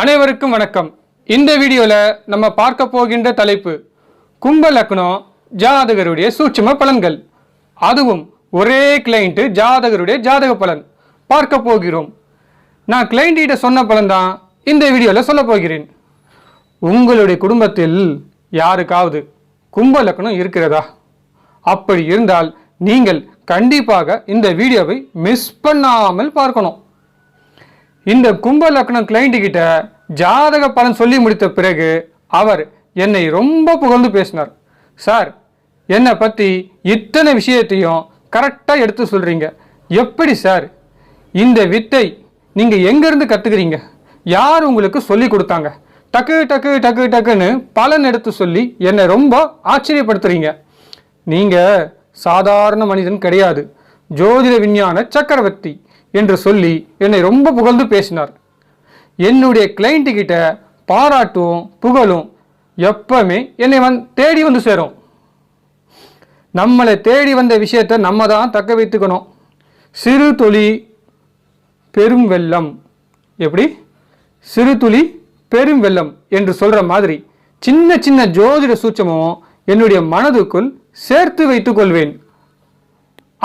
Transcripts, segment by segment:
அனைவருக்கும் வணக்கம். இந்த வீடியோவில் நம்ம பார்க்க போகின்ற தலைப்பு கும்ப லக்னம் ஜாதகருடைய சூட்சும பலன்கள். அதுவும் ஒரே கிளைண்ட்டு ஜாதகருடைய ஜாதக பலன். பார்க்க போகிறோம். நான் கிளைண்ட்டிட்ட சொன்ன பலன் தான் இந்த வீடியோவில் சொல்ல போகிறேன். உங்களுடைய குடும்பத்தில் யாருக்காவது கும்ப லக்னம் இருக்கிறதா? அப்படி இருந்தால் நீங்கள் கண்டிப்பாக இந்த வீடியோவை மிஸ் பண்ணாமல் பார்க்கணும். இந்த கும்ப லக்னம் கிளைண்ட் கிட்ட ஜாதக பலன் சொல்லி முடித்த பிறகு அவர் என்னை ரொம்ப புகழ்ந்து பேசினார். சார் என்னை பற்றி இத்தனை விஷயத்தையும் கரெக்டாக எடுத்து சொல்கிறீங்க எப்படி சார்? இந்த வித்தை நீங்கள் எங்கேருந்து கற்றுக்கிறீங்க யார் உங்களுக்கு சொல்லி கொடுத்தாங்க? டக்கு டக்கு டக்கு டக்குன்னு பலன் எடுத்து சொல்லி என்னை ரொம்ப ஆச்சரியப்படுத்துறீங்க. நீங்கள் சாதாரண மனிதன் கிடையாது. ஜோதிட விஞ்ஞான சக்கரவர்த்தி. என்று சொல்லி என்னை ரொம்ப புகழ்ந்து பேசினார். என்னுடைய கிளைண்ட் கிட்ட பாராட்டும் புகழும் எப்பவுமே என்னை வந் தேடி வந்து சேரும். நம்மளை தேடி வந்த விஷயத்தை நம்ம தான் தக்க வைத்துக்கணும். சிறு துளி பெரும் வெள்ளம். எப்படி? சிறு துளி பெரும் வெள்ளம் என்று சொல்கிற மாதிரி சின்ன சின்ன ஜோதிட சூட்சமும் என்னுடைய மனதுக்குள் சேர்த்து வைத்துக்கொள்வேன்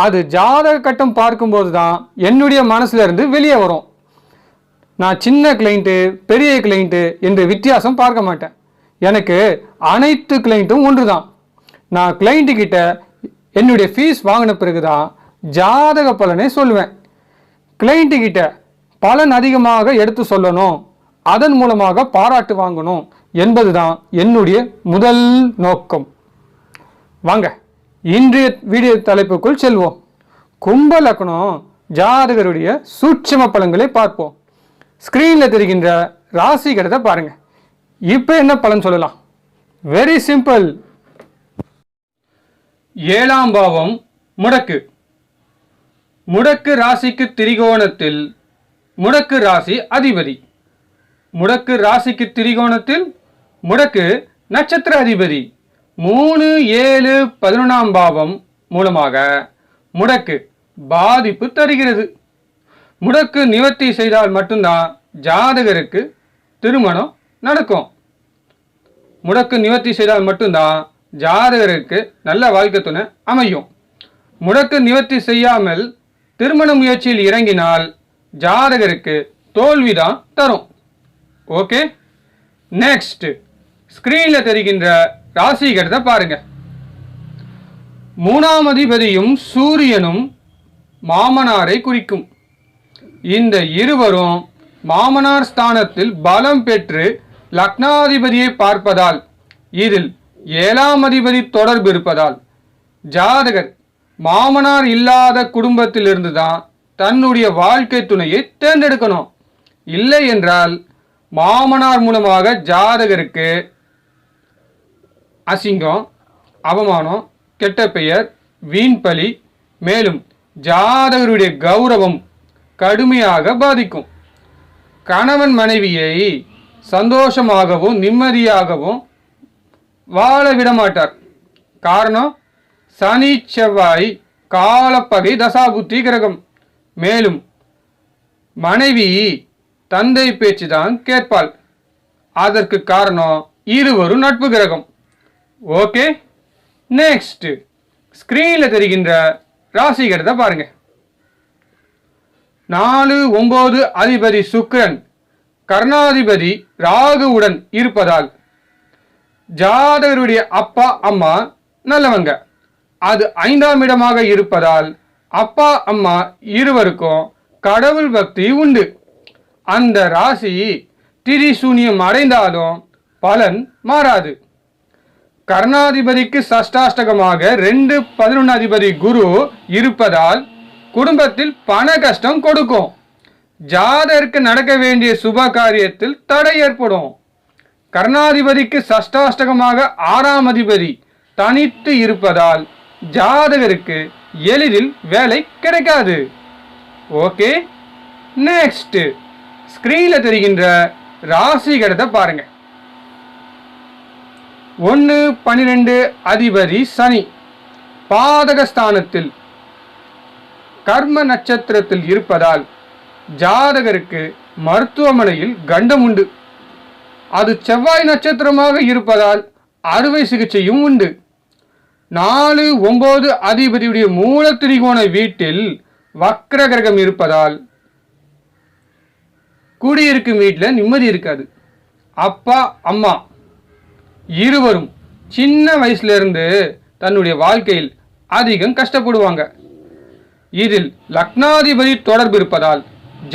அது ஜாதக கட்டம் பார்க்கும்போது தான் என்னுடைய மனசுல இருந்து வெளியே வரும். நான் சின்ன கிளைண்ட்டு பெரிய கிளைண்ட்டு என்று வித்தியாசம் பார்க்க மாட்டேன். எனக்கு அனைத்து கிளைண்ட்டும் ஒன்று தான் நான் கிளைண்ட்டு கிட்ட என்னுடைய ஃபீஸ் வாங்கின பிறகு தான் ஜாதக பலனை சொல்லுவேன். கிளைண்ட்டு கிட்ட பலன் அதிகமாக எடுத்து சொல்லணும். அதன் மூலமாக பாராட்டு வாங்கணும் என்பதுதான் என்னுடைய முதல் நோக்கம். வாங்க. இன்றைய வீடியோ தலைப்புக்குள் செல்வோம். கும்ப லக்னம் ஜாதகருடைய சூட்சம பலன்களை பார்ப்போம். ஸ்க்ரீனில் தெரிகின்ற ராசி கடத்தை பாருங்க. இப்போ என்ன பலன் சொல்லலாம்? வெரி சிம்பிள் ஏழாம் பாவம் முடக்கு. முடக்கு ராசிக்கு திரிகோணத்தில் முடக்கு ராசி அதிபதி. முடக்கு ராசிக்கு திரிகோணத்தில் முடக்கு நட்சத்திர அதிபதி. மூணு ஏழு பதினொன்றாம் பாவம் மூலமாக முடக்கு பாதிப்பு தருகிறது. முடக்கு நிவர்த்தி செய்தால் மட்டும்தான் ஜாதகருக்கு திருமணம் நடக்கும். முடக்கு நிவர்த்தி செய்தால் மட்டும்தான் ஜாதகருக்கு நல்ல வாழ்க்கை துணை அமையும். முடக்கு நிவர்த்தி செய்யாமல் திருமண முயற்சியில் இறங்கினால் ஜாதகருக்கு தோல்விதான் தரும். ஓகே? நெக்ஸ்ட் ஸ்கிரீனில் தெரிகின்ற ராசிகரத்தை பாருங்க. மூணாம் அதிபதியும் சூரியனும் மாமனாரை குறிக்கும். இந்த இருவரும் மாமனார் ஸ்தானத்தில் பலம் பெற்று லக்னாதிபதியை பார்ப்பதால் இதில் ஏழாம் அதிபதி தொடர்பு இருப்பதால் ஜாதகர் மாமனார் இல்லாத குடும்பத்திலிருந்து தான் தன்னுடைய வாழ்க்கை துணையை தேர்ந்தெடுக்கணும். இல்லை என்றால் மாமனார் மூலமாக ஜாதகருக்கு அசிங்கம் அவமானம் கெட்ட பெயர் வீண்பலி மேலும் ஜாதகருடைய கௌரவம் கடுமையாக பாதிக்கும். கணவன் மனைவியை சந்தோஷமாகவும் நிம்மதியாகவும் வாழ விடமாட்டார். காரணம் சனி செவ்வாய் காலப்பகை தசாபுத்தி கிரகம். மேலும் மனைவி தந்தை பேச்சு தான் கேட்பாள். அதற்கு காரணம் இருவரும் நட்பு கிரகம். ஓகே நெக்ஸ்ட் ஸ்க்ரீனில் தெரிகின்ற ராசிகரத்தை பாருங்க. நாலு ஒம்பது அதிபதி சுக்கரன் கர்ணாதிபதி ராகுவுடன் இருப்பதால் ஜாதகருடைய அப்பா அம்மா நல்லவங்க. அது ஐந்தாம் இடமாக இருப்பதால் அப்பா அம்மா இருவருக்கும் கடவுள் பக்தி உண்டு. அந்த ராசி திரிசூன்யம் அடைந்தாலும் பலன் மாறாது. கர்ணாதிபதிக்கு சஷ்டாஷ்டகமாக ரெண்டு பதினொன்னாதிபதி குரு இருப்பதால் குடும்பத்தில் பண கஷ்டம் கொடுக்கும். ஜாதகருக்கு நடக்க வேண்டிய சுப காரியத்தில் தடை ஏற்படும். கர்ணாதிபதிக்கு சஷ்டாஷ்டகமாக ஆறாம் அதிபதி தனித்து இருப்பதால் ஜாதகருக்கு எளிதில் வேலை கிடைக்காது. ஓகே நெக்ஸ்ட் ஸ்க்ரீனில் தெரிகின்ற ராசி கடத்தை ஒன்று பன்னிரெண்டு அதிபதி சனி. பாதகஸ்தானத்தில் கர்ம நட்சத்திரத்தில் இருப்பதால் ஜாதகருக்கு மருத்துவமனையில் கண்டம் உண்டு. அது செவ்வாய் நட்சத்திரமாக இருப்பதால் அறுவை சிகிச்சையும் உண்டு. நாலு ஒன்பது அதிபதியுடைய மூல திரிகோண வீட்டில் வக்ர கிரகம் இருப்பதால் குடியிருக்கும் வீட்டில் நிம்மதி இருக்காது. அப்பா அம்மா இருவரும் சின்ன வயசுலேருந்து தன்னுடைய வாழ்க்கையில் அதிகம் கஷ்டப்படுவாங்க. இதில் லக்னாதிபதி தொடர்பு இருப்பதால்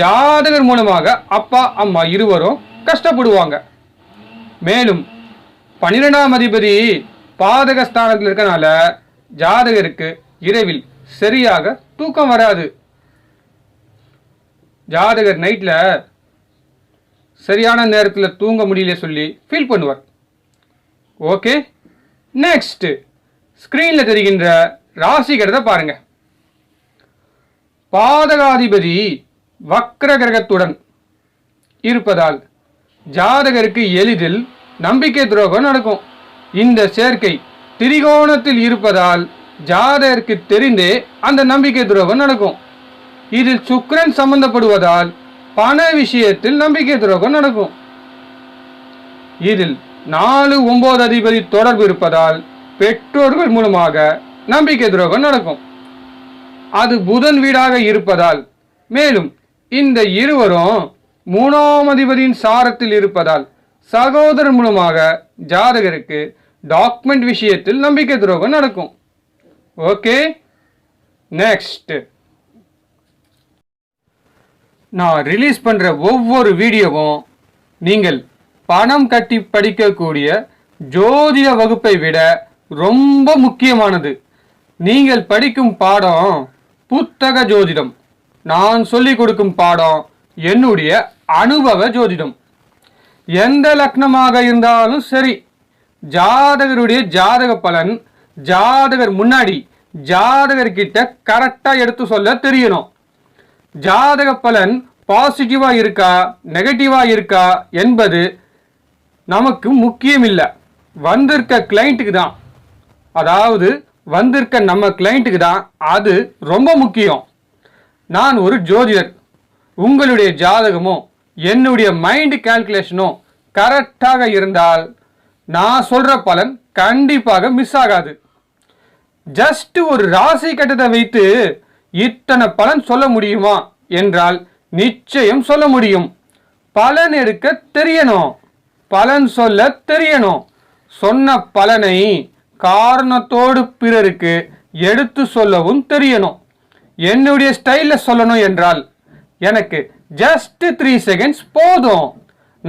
ஜாதகர் மூலமாக அப்பா அம்மா இருவரும் கஷ்டப்படுவாங்க. மேலும் பன்னிரெண்டாம் அதிபதி பாதக ஸ்தானத்தில் இருக்கனால ஜாதகருக்கு இரவில் சரியாக தூக்கம் வராது. ஜாதகர் நைட்டில் சரியான நேரத்தில் தூங்க முடியல சொல்லி ஃபீல் பண்ணுவார். ஓகே நெக்ஸ்ட் ஸ்க்ரீனில் தெரிகின்ற ராசிகிறத பாருங்க. பாதகாதிபதி வக்ர கிரகத்துடன் இருப்பதால் ஜாதகருக்கு எளிதில் நம்பிக்கை துரோகம் நடக்கும். இந்த சேர்க்கை திரிகோணத்தில் இருப்பதால் ஜாதகருக்கு தெரிந்தே அந்த நம்பிக்கை துரோகம் நடக்கும். இதில் சுக்கரன் சம்பந்தப்படுவதால் பண விஷயத்தில் நம்பிக்கை துரோகம் நடக்கும். இதில் நாலு ஒன்பது அதிபதி தொடர்பு இருப்பதால் பெற்றோர்கள் மூலமாக நம்பிக்கை துரோகம் நடக்கும். அது புதன் வீடாக இருப்பதால் மேலும் இந்த இருவரும் மூணாம் அதிபதியின் சாரத்தில் இருப்பதால் சகோதரர் மூலமாக ஜாதகருக்கு டாக்குமெண்ட் விஷயத்தில் நம்பிக்கை துரோகம் நடக்கும். ஓகே நெக்ஸ்ட் நான் ரிலீஸ் பண்ணுற ஒவ்வொரு வீடியோவும் நீங்கள் பணம் கட்டி படிக்கக்கூடிய ஜோதிட வகுப்பை விட ரொம்ப முக்கியமானது. நீங்கள் படிக்கும் பாடம் புத்தக ஜோதிடம். நான் சொல்லிக் கொடுக்கும் பாடம் என்னுடைய அனுபவ ஜோதிடம். எந்த லக்னமாக இருந்தாலும் சரி ஜாதகருடைய ஜாதக பலன் ஜாதகர் முன்னாடி ஜாதகர் கிட்ட கரெக்டாக எடுத்து சொல்ல தெரியணும். ஜாதக பலன் பாசிட்டிவாக இருக்கா நெகட்டிவாக இருக்கா என்பது நமக்கு முக்கியம் இல்லை வந்திருக்க கிளைண்ட்டுக்கு தான். அதாவது வந்திருக்க நம்ம கிளைண்ட்டுக்கு தான். அது ரொம்ப முக்கியம். நான் ஒரு ஜோதிடர். உங்களுடைய ஜாதகமும் என்னுடைய மைண்ட் கால்குலேஷனும் கரெக்டாக இருந்தால் நான் சொல்கிற பலன் கண்டிப்பாக மிஸ் ஆகாது. ஜஸ்ட் ஒரு ராசி கட்டத்தை வைத்து இத்தனை பலன் சொல்ல முடியுமா? என்றால் நிச்சயம் சொல்ல முடியும். பலன் எடுக்க தெரியணும். பலன் சொல்ல தெரியணும். சொன்ன பலனை காரணத்தோடு பிறருக்கு எடுத்து சொல்லவும் தெரியணும். என்னுடைய ஸ்டைலில் சொல்லணும் என்றால் எனக்கு ஜஸ்ட் த்ரீ செகண்ட்ஸ் போதும்.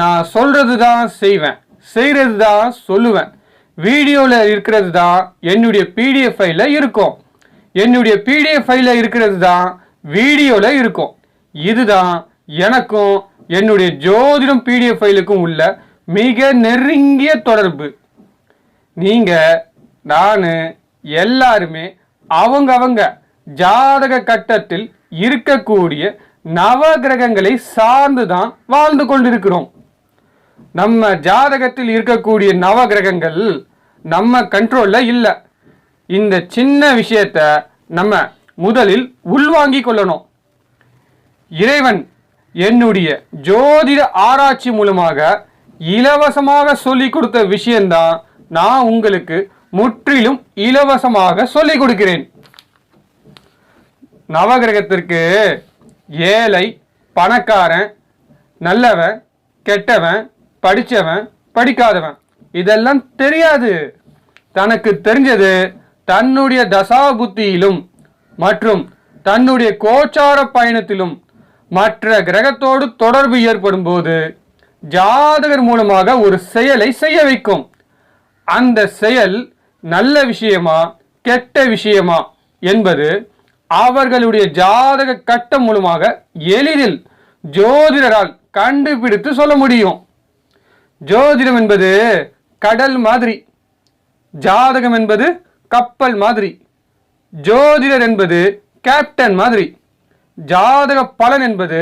நான் சொல்கிறது தான் செய்வேன் செய்கிறது தான் சொல்லுவேன். வீடியோவில் இருக்கிறது தான் என்னுடைய பிடிஎஃப் ஃபைலில் இருக்கும். என்னுடைய பிடிஎஃப் ஃபைலில் இருக்கிறது தான் வீடியோவில் இருக்கும். இதுதான் எனக்கும் என்னுடைய ஜோதிடம் பிடிஎஃப் ஃபைலுக்கும் உள்ள மிக நெருங்கிய தொடர்பு. நீங்கள் நான் எல்லாருமே அவங்க அவங்க ஜாதக கட்டத்தில் இருக்கக்கூடிய நவ கிரகங்களை சார்ந்து தான் வாழ்ந்து கொண்டிருக்கிறோம். நம்ம ஜாதகத்தில் இருக்கக்கூடிய நவ கிரகங்கள் நம்ம கண்ட்ரோல்ல இல்லை. இந்த சின்ன விஷயத்த நம்ம முதலில் உள்வாங்கிக் கொள்ளணும். இறைவன் என்னுடைய ஜோதிட ஆராய்ச்சி மூலமாக இலவசமாக சொல்லிக் கொடுத்த விஷயம்தான் நான் உங்களுக்கு முற்றிலும் இலவசமாக சொல்லிக் கொடுக்கிறேன். நவகிரகத்திற்கு ஏழை பணக்காரன் நல்லவன் கெட்டவன் படித்தவன் படிக்காதவன் இதெல்லாம் தெரியாது. தனக்கு தெரிஞ்சது தன்னுடைய தசா புத்தியிலும் மற்றும் தன்னுடைய கோச்சார பயணத்திலும் மற்ற கிரகத்தோடு தொடர்பு ஏற்படும் போது ஜாதகர் மூலமாக ஒரு செயலை செய்ய வைக்கும். அந்த செயல் நல்ல விஷயமா கெட்ட விஷயமா என்பது அவர்களுடைய ஜாதக கட்டம் மூலமாக எளிதில் ஜோதிடரால் கண்டுபிடித்து சொல்ல முடியும். ஜோதிடம் என்பது கடல் மாதிரி ஜாதகம் என்பது கப்பல் மாதிரி ஜோதிடர் என்பது கேப்டன் மாதிரி ஜாதக பலன் என்பது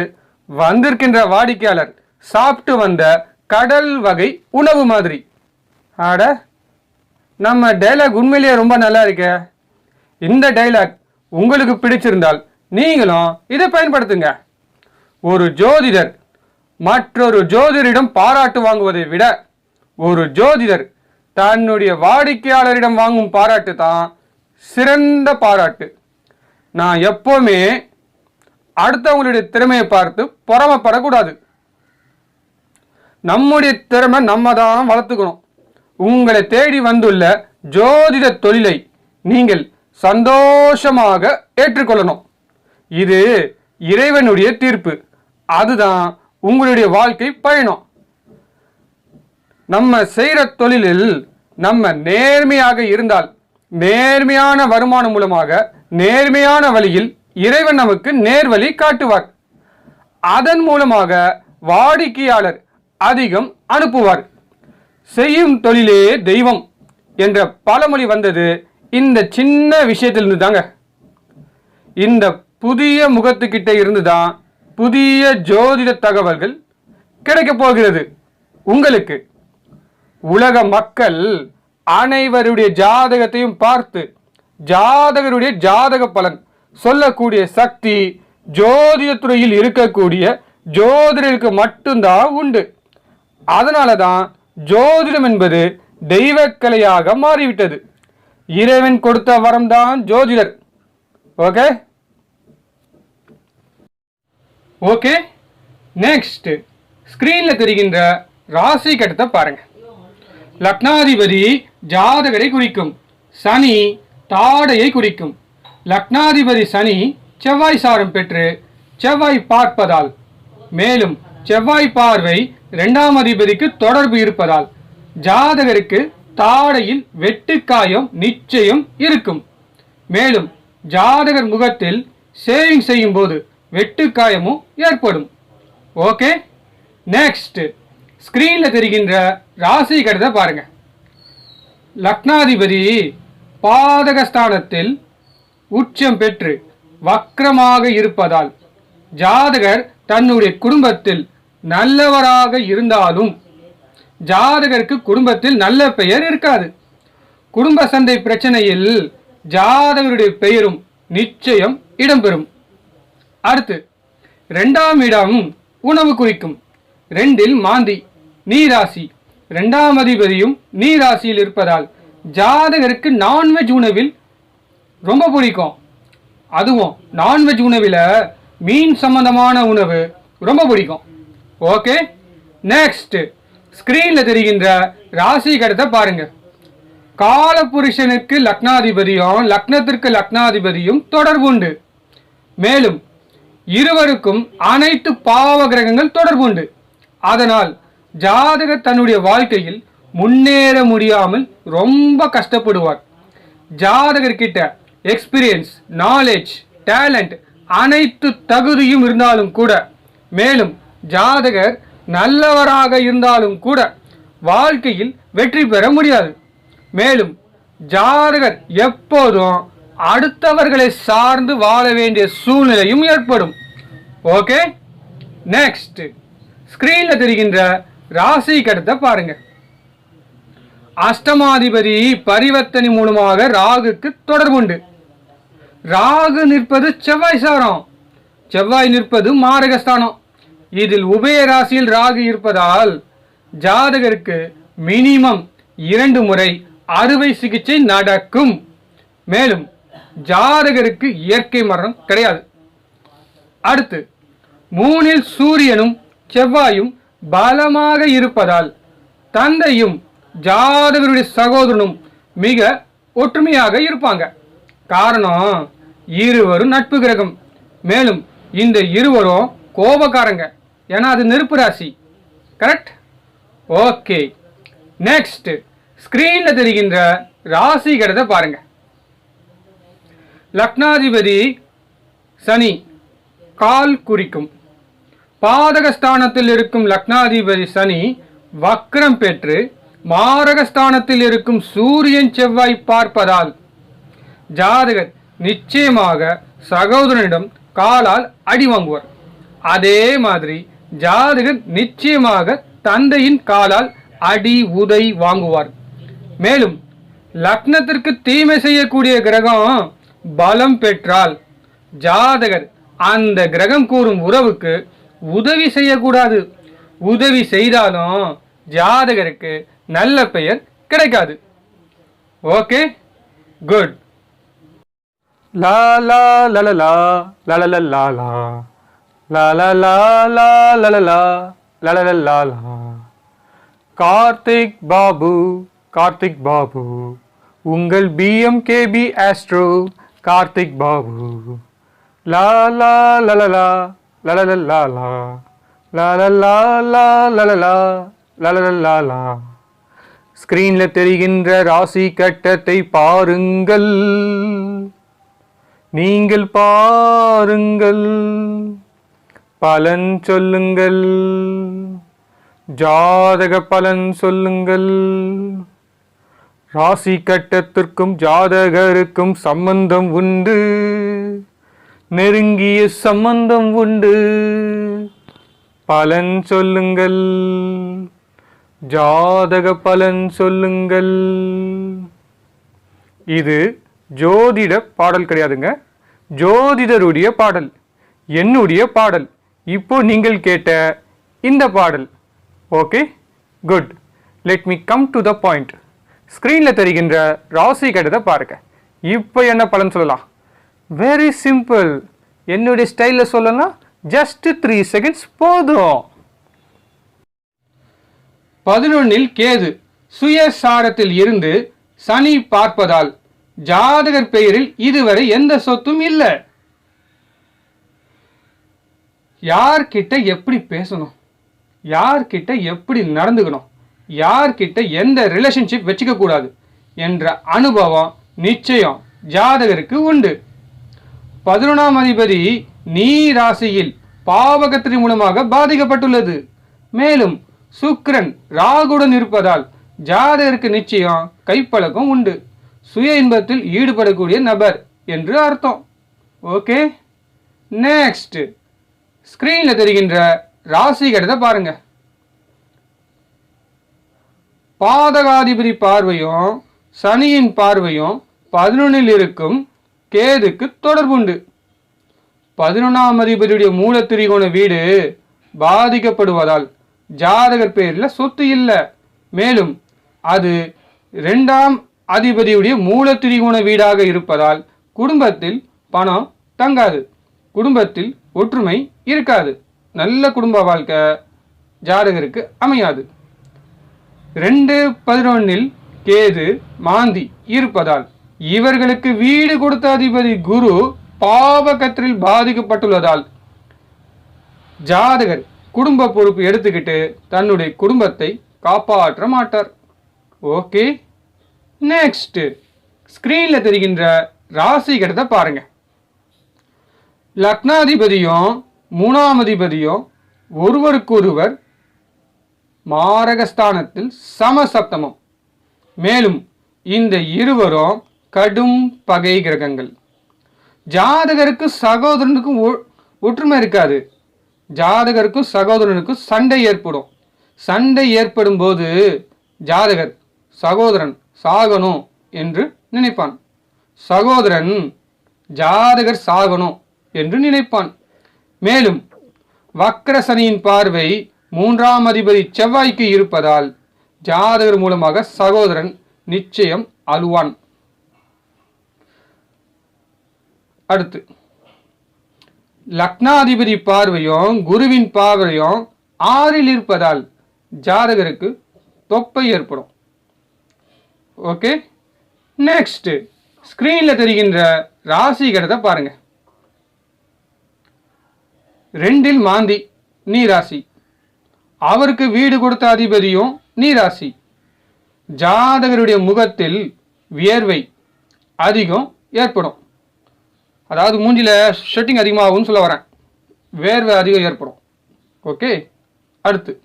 வந்திருக்கின்ற வாடிக்கையாளர். சாப்பிட்டு வந்த கடல் வகை உணவு மாதிரி. ஆட நம்ம டைலாக் உண்மையிலேயே ரொம்ப நல்லா இருக்கே. இந்த டைலாக் உங்களுக்கு பிடிச்சிருந்தால் நீங்களும் இதை பயன்படுத்துங்க. ஒரு ஜோதிடர் மற்றொரு ஜோதிடரிடம் பாராட்டு வாங்குவதை விட ஒரு ஜோதிடர் தன்னுடைய வாடிக்கையாளரிடம் வாங்கும் பாராட்டு தான் சிறந்த பாராட்டு. நான் எப்போவுமே அடுத்தவங்களுடைய திறமையை பார்த்து பொறாமப்படக்கூடாது. நம்முடைய திறமை நம்ம தான் வளர்த்துக்கணும். உங்களை தேடி வந்துள்ள ஜோதிட தொழிலை நீங்கள் சந்தோஷமாக ஏற்றுக்கொள்ளணும். இது இறைவனுடைய தீர்ப்பு. அதுதான் உங்களுடைய வாழ்க்கை பயணம். நம்ம செய்கிற தொழிலில் நம்ம நேர்மையாக இருந்தால் நேர்மையான வருமானம் மூலமாக நேர்மையான வழியில் இறைவன் நமக்கு நேர்வழி காட்டுவார். அதன் மூலமாக வாடிக்கையாளர் அதிகம் அனுப்புவார். செய்யும் தொழிலே தெய்வம் என்ற பழமொழி வந்தது இந்த சின்ன விஷயத்திலிருந்து தாங்க இந்த புதிய முகத்துக்கிட்ட இருந்து தான் புதிய ஜோதிட தகவல்கள் கிடைக்கப் போகிறது. உங்களுக்கு உலக மக்கள் அனைவருடைய ஜாதகத்தையும் பார்த்து ஜாதகருடைய ஜாதக பலன் சொல்லக்கூடிய சக்தி ஜோதிடத்துறையில் இருக்கக்கூடிய ஜோதிடருக்கு மட்டும்தான் உண்டு. அதனால தான் ஜோதிடம் என்பது தெய்வக்கலையாக மாறிவிட்டது. இறைவன் கொடுத்த வரம்தான் ஜோதிடர். ஓகே ஓகே நெக்ஸ்ட் ஸ்க்ரீனில் தெரிகின்ற ராசி கட்டத்தை பாருங்க. லக்னாதிபதி ஜாதகரை குறிக்கும். சனி தாடையை குறிக்கும். லக்னாதிபதி சனி செவ்வாய் சாரம் பெற்று செவ்வாய் பார்ப்பதால் மேலும் செவ்வாய் பார்வை இரண்டாம் அதிபதிக்கு தொடர்பு இருப்பதால் ஜாதகருக்கு தாடையில் வெட்டுக்காயம் நிச்சயம் இருக்கும். மேலும் ஜாதகர் முகத்தில் சேவிங் செய்யும் போது வெட்டுக்காயமும் ஏற்படும். ஓகே? நெக்ஸ்ட் ஸ்க்ரீனில் தெரிகின்ற ராசி கட்டத்தை பாருங்க. லக்னாதிபதி பாதகஸ்தானத்தில் உச்சம் பெற்று வக்கரமாக இருப்பதால் ஜாதகர் தன்னுடைய குடும்பத்தில் நல்லவராக இருந்தாலும் ஜாதகருக்கு குடும்பத்தில் நல்ல பெயர் இருக்காது. குடும்ப சந்தை பிரச்சனையில் ஜாதகருடைய பெயரும் நிச்சயம் இடம்பெறும். அடுத்து ரெண்டாம் இடம் உணவு குறிக்கும். ரெண்டில் மாந்தி நீராசி ரெண்டாம் அதிபதியும் நீராசியில் இருப்பதால் ஜாதகருக்கு நான்வெஜ் உணவில் ரொம்ப பிடிக்கும். அதுவும் நான்வெஜ் உணவில் மீன் சம்பந்தமான உணவு ரொம்ப பிடிக்கும். ஓகே நெக்ஸ்ட் ஸ்க்ரீனில் தெரிகின்ற ராசி கடத்தை பாருங்க. காலபுருஷனுக்கு லக்னாதிபதியும் லக்னத்திற்கு லக்னாதிபதியும் தொடர்பு உண்டு. மேலும் இருவருக்கும் அனைத்து பாவ கிரகங்கள் தொடர்பு உண்டு. அதனால் ஜாதகர் தன்னுடைய வாழ்க்கையில் முன்னேற முடியாமல் ரொம்ப கஷ்டப்படுவார். ஜாதகர்கிட்ட எக்ஸ்பீரியன்ஸ் நாலேஜ் டேலண்ட் அனைத்து தகுதியும் இருந்தாலும் கூட மேலும் ஜாதகர் நல்லவராக இருந்தாலும் கூட வாழ்க்கையில் வெற்றி பெற முடியாது. மேலும் ஜாதகர் எப்போதும் அடுத்தவர்களை சார்ந்து வாழ வேண்டிய சூழ்நிலையும் ஏற்படும். ஓகே? நெக்ஸ்ட் ஸ்கிரீன்ல தெரிகின்ற ராசி கடத்தை பாருங்க. அஷ்டமாதிபதி பரிவர்த்தனை மூலமாக ராகுக்கு தொடர்புண்டு ராகு நிற்பது செவ்வாய் சாரம். செவ்வாய் நிற்பது மாரகஸ்தானம். இதில் உபய ராசியில் ராகு இருப்பதால் ஜாதகருக்கு மினிமம் இரண்டு முறை அறுவை சிகிச்சை நடக்கும். மேலும் ஜாதகருக்கு இயற்கை மரணம் கிடையாது. அடுத்து மூணில் சூரியனும் செவ்வாயும் பலமாக இருப்பதால் தந்தையும் ஜாதகருடைய சகோதரனும் மிக ஒற்றுமையாக இருப்பாங்க. காரணம் இருவரும் நட்பு கிரகம். மேலும் இந்த இருவரும் கோபக்காரங்க. ஏன்னா அது நெருப்பு ராசி. கரெக்ட் ஓகே நெக்ஸ்ட் ஸ்க்ரீனில் தெரிகின்ற ராசி பாருங்கள் பாருங்க. லக்னாதிபதி சனி கால் குறிக்கும். பாதகஸ்தானத்தில் இருக்கும் லக்னாதிபதி சனி வக்ரம் பெற்று மாரகஸ்தானத்தில் இருக்கும் சூரியன் செவ்வாய் பார்ப்பதால் ஜாதகர் நிச்சயமாக சகோதரனிடம் காலால் அடி வாங்குவார். அதே மாதிரி ஜாதகர் நிச்சயமாக தந்தையின் காலால் அடி உதை வாங்குவார். மேலும் லக்னத்திற்கு தீமை செய்யக்கூடிய கிரகம் பலம் பெற்றால் ஜாதகர் அந்த கிரகம் கூறும் உறவுக்கு உதவி செய்யக்கூடாது. உதவி செய்தாலும் ஜாதகருக்கு நல்ல பெயர் கிடைக்காது. ஓகே? குட். லா லா லலலா லா லலலா கார்த்திக் பாபு கார்த்திக் பாபு உங்கள் பிஎம்கேபி ஆஸ்ட்ரோ கார்த்திக் பாபு லா லா லலலா லலலலா லலலா லலலா லலலலா ஸ்கிரீன்ல தெரிகின்ற ராசி கட்டத்தை பாருங்கள் நீங்கள் பாருங்கள் பலன் சொல்லுங்கள். ஜாதக பலன் சொல்லுங்கள். ராசி கட்டத்திற்கும் ஜாதகருக்கும் சம்பந்தம் உண்டு. நெருங்கிய சம்பந்தம் உண்டு. பலன் சொல்லுங்கள். ஜாதக பலன் சொல்லுங்கள். இது ஜோதிட பாடல் கிடையாதுங்க. ஜோதிடருடைய பாடல் என்னுடைய பாடல். இப்போ நீங்கள் கேட்ட இந்த பாடல். Okay good let me come to the point ஸ்க்ரீனில் தெரிகின்ற ராசி கடிதத்தை பாருங்க. இப்போ என்ன பலன் சொல்லலாம்? வெரி சிம்பிள் என்னுடைய ஸ்டைலில் சொல்லலாம் ஜஸ்ட் த்ரீ செகண்ட்ஸ் போதும். பதினொன்னில் கேது. சுயசாரத்தில் இருந்து சனி பார்ப்பதால் ஜாதகர் பெயரில் இதுவரை எந்த சொத்தும் இல்லை. யார்கிட்ட எப்படி பேசணும்? யார்கிட்ட எப்படி நடந்துக்கணும்? யார்கிட்ட எந்த ரிலேஷன்ஷிப் வச்சுக்கக்கூடாது என்ற அனுபவம் நிச்சயம் ஜாதகருக்கு உண்டு. பதினொன்றாம் அதிபதி நீ ராசியில் பாவகத்தின் மூலமாக பாதிக்கப்பட்டுள்ளது. மேலும் சுக்கிரன் ராகுடன் இருப்பதால் ஜாதகருக்கு நிச்சயம் கைப்பழக்கம் உண்டு. சுய இன்பத்தில் ஈடுபடக்கூடிய நபர் என்று அர்த்தம். ஓகே? நெக்ஸ்ட் ஸ்க்ரீனில் தெரிகின்ற ராசி கட்டத்தை பாருங்க. பாதகாதிபதி பார்வையும் சனியின் பார்வையும் பதினொன்னில் இருக்கும் கேதுக்கு தொடர்புண்டு. பதினொன்றாம் அதிபதியுடைய மூலத்திரிகோண வீடு பாதிக்கப்படுவதால் ஜாதகர் பேரில் சொத்து இல்லை. மேலும் அது ரெண்டாம் அதிபதியுடைய மூலத்திரிகோண வீடாக இருப்பதால் குடும்பத்தில் பணம் தங்காது. குடும்பத்தில் ஒற்றுமை இருக்காது. நல்ல குடும்ப வாழ்க்கை ஜாதகருக்கு அமையாது. ரெண்டு பதினொன்னில் கேது மாந்தி இருப்பதால் இவர்களுக்கு வீடு கொடுத்த அதிபதி குரு பாவகத்தில் பாதிக்கப்பட்டுள்ளதால் ஜாதகர் குடும்ப பொறுப்பு எடுத்துக்கிட்டு தன்னுடைய குடும்பத்தை காப்பாற்ற மாட்டார். ஓகே நெக்ஸ்ட் ஸ்க்ரீனில் தெரிகின்ற ராசி பாருங்கள் லக்னாதிபதியும் மூணாமதிபதியும் ஒருவருக்கொருவர் மாரகஸ்தானத்தில் சமசப்தமம். மேலும் இந்த இருவரும் கடும் பகை கிரகங்கள். ஜாதகருக்கு சகோதரனுக்கும் ஒ- ஒற்றுமை இருக்காது. ஜாதகருக்கும் சகோதரனுக்கும் சண்டை ஏற்படும். சண்டை ஏற்படும் போது ஜாதகர் சகோதரன் சாகணும் என்று நினைப்பான். சகோதரன் ஜாதகர் சாகணும் என்று நினைப்பான். மேலும் வக்ர சனியின் பார்வை மூன்றாம் அதிபதி செவ்வாய்க்கு இருப்பதால் ஜாதகர் மூலமாக சகோதரன் நிச்சயம் அழுவான். அடுத்து லக்னாதிபதி பார்வையும் குருவின் பார்வையும் ஆறில் இருப்பதால் ஜாதகருக்கு தொப்பை ஏற்படும். ஓகே? நெக்ஸ்ட் ஸ்க்ரீனில் தெரிகின்ற ராசி கடத்தை பாருங்க. ரெண்டில் மாந்தி நீராசி அவருக்கு வீடு கொடுத்த அதிபதியும் நீராசி ஜாதகருடைய முகத்தில் வியர்வை அதிகம் ஏற்படும். அதாவது மூஞ்சில ஷெட்டிங் அதிகமாகும்னு சொல்ல வரேன். வேர்வை அதிகம் ஏற்படும். ஓகே? அடுத்து.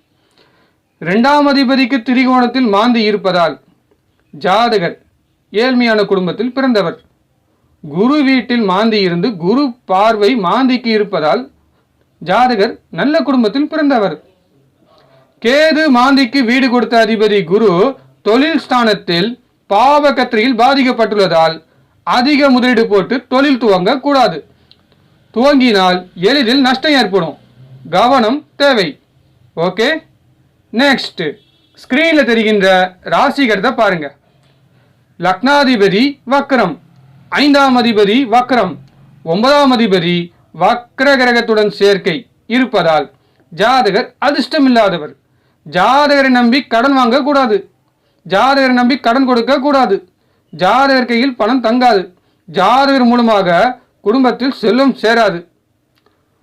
ரெண்டாம் அதிபதிக்கு திரிகோணத்தில் மாந்தி இருப்பதால் ஜாதகர் ஏழ்மையான குடும்பத்தில் பிறந்தவர். குரு வீட்டில் மாந்தி இருந்து குரு பார்வை மாந்திக்கு இருப்பதால் ஜாதகர் நல்ல குடும்பத்தில் பிறந்தவர். கேது மாந்திக்கு வீடு கொடுத்த அதிபதி குரு தொழில் ஸ்தானத்தில் பாவகத்திரியில் பாதிக்கப்பட்டுள்ளதால் அதிக முதலீடு போட்டு தொழில் துவங்க கூடாது. துவங்கினால் எளிதில் நஷ்டம் ஏற்படும். கவனம் தேவை. ஓகே? நெக்ஸ்ட் ஸ்க்ரீனில் தெரிகின்ற ராசிகரத்தை பாருங்க. லக்னாதிபதி வக்ரம். ஐந்தாம் அதிபதி வக்ரம். ஒன்பதாம் அதிபதி வக்ர கிரகத்துடன் சேர்க்கை இருப்பதால் ஜாதகர் அதிர்ஷ்டமில்லாதவர். ஜாதகரை நம்பி கடன் வாங்கக்கூடாது. ஜாதகரை நம்பி கடன் கொடுக்கக்கூடாது. ஜாதகர் கையில் பணம் தங்காது. ஜாதகர் மூலமாக குடும்பத்தில் செல்லும் சேராது.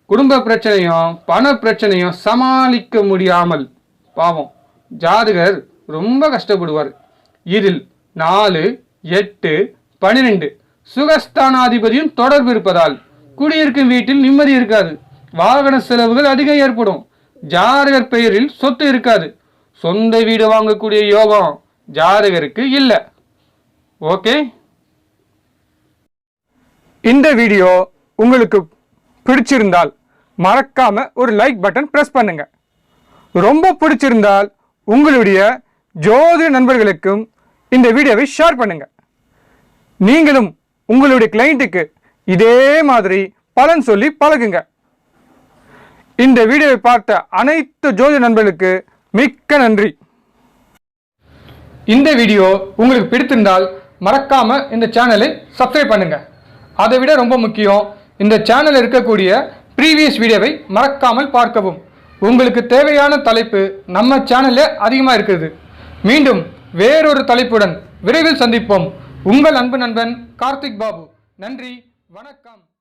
குடும்ப பிரச்சனையும் பண பிரச்சனையும் சமாளிக்க முடியாமல் பாவம். ஜாதகர் ரொம்ப கஷ்டப்படுவார். இதில் நாலு எட்டு பன்னிரெண்டு சுகஸ்தானாதிபதியும் தொடர்பு இருப்பதால் குடியிருக்கும் வீட்டில் நிம்மதி இருக்காது. வாகன செலவுகள் அதிகம் ஏற்படும். ஜாதகர் பெயரில் சொத்து இருக்காது. சொந்த வீடு வாங்கக்கூடிய யோகம் ஜாதகருக்கு இல்லை. ஓகே? இந்த வீடியோ உங்களுக்கு பிடிச்சிருந்தால் மறக்காம ஒரு லைக் பட்டன் ப்ரெஸ் பண்ணுங்க. ரொம்ப பிடிச்சிருந்தால் உங்களுடைய ஜோதி நண்பர்களுக்கும் இந்த வீடியோவை ஷேர் பண்ணுங்க. நீங்களும் உங்களுடைய கிளைண்ட்டுக்கு இதே மாதிரி பலன் சொல்லி பழகுங்க. இந்த வீடியோவை பார்த்த அனைத்து ஜோதி நண்பர்களுக்கு மிக்க நன்றி. இந்த வீடியோ உங்களுக்கு பிடித்திருந்தால் மறக்காம இந்த சேனலை சப்ஸ்கிரைப் பண்ணுங்க. அதை விட ரொம்ப முக்கியம் இந்த சேனலில் இருக்கக்கூடிய ப்ரீவியஸ் வீடியோவை மறக்காமல் பார்க்கவும். உங்களுக்கு தேவையான தலைப்பு நம்ம சேனலில் அதிகமாக இருக்குது மீண்டும் வேறொரு தலைப்புடன் விரைவில் சந்திப்போம். உங்கள் அன்பு நண்பன் கார்த்திக் பாபு. நன்றி. வணக்கம்.